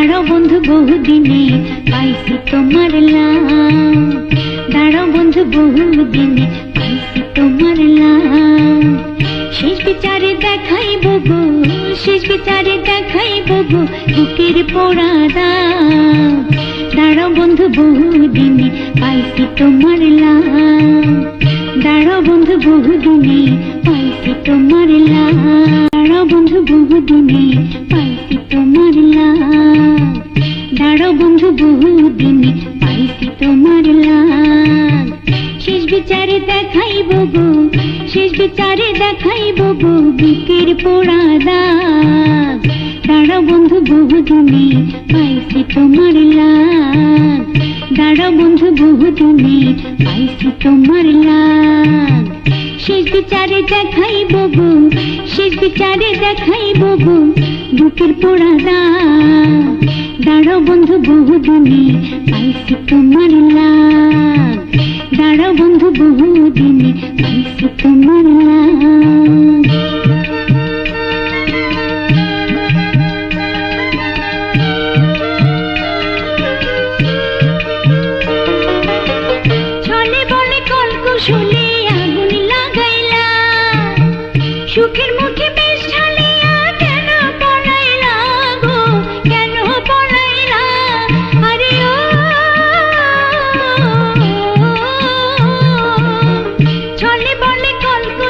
দাঁড়াও বন্ধু বহুদিনে, পাইছি তোমার লাভ দাঁড়াও বন্ধু বহুদিনে, পাইছি তোমার শেষ বিচারে দেখাইব গো শেষ বিচারে দেখাইব গো বুকের পোড়া দাগ। দাঁড়াও বন্ধু বহুদিনে, পাইছি তোমার লাভ দাঁড়াও বন্ধু বহুদিনে, পাইছি তোমার লাভ দাঁড়াও বন্ধু বহুদিনে, পাইছি বিচারে দেখাইব গো শেষ বিচারে দেখাইব গো বুকের পোড়া দাগ। দাঁড়াও বন্ধু বহুদিনে পাইছি তোমার লাভ দাঁড়াও বন্ধু বহুদিনে পাইছি তোমার লাভ শেষ বিচারে দেখাইব গো শেষ বিচারে দেখাইব গো বুকের পোড়া দাগ। দাঁড়াও বন্ধু বহুদিনে পাইছি তোমার লাভ দাঁড়াও বন্ধু বহুদিনে তোমার সুখের মুখে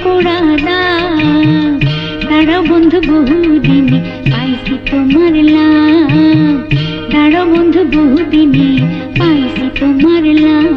বুকের পোড়া দাগ দাঁড়াও বন্ধু বহুদিনে পাইছি তোমার লাভ। বন্ধু বহুদিনে পাইছি তোমার লাভ।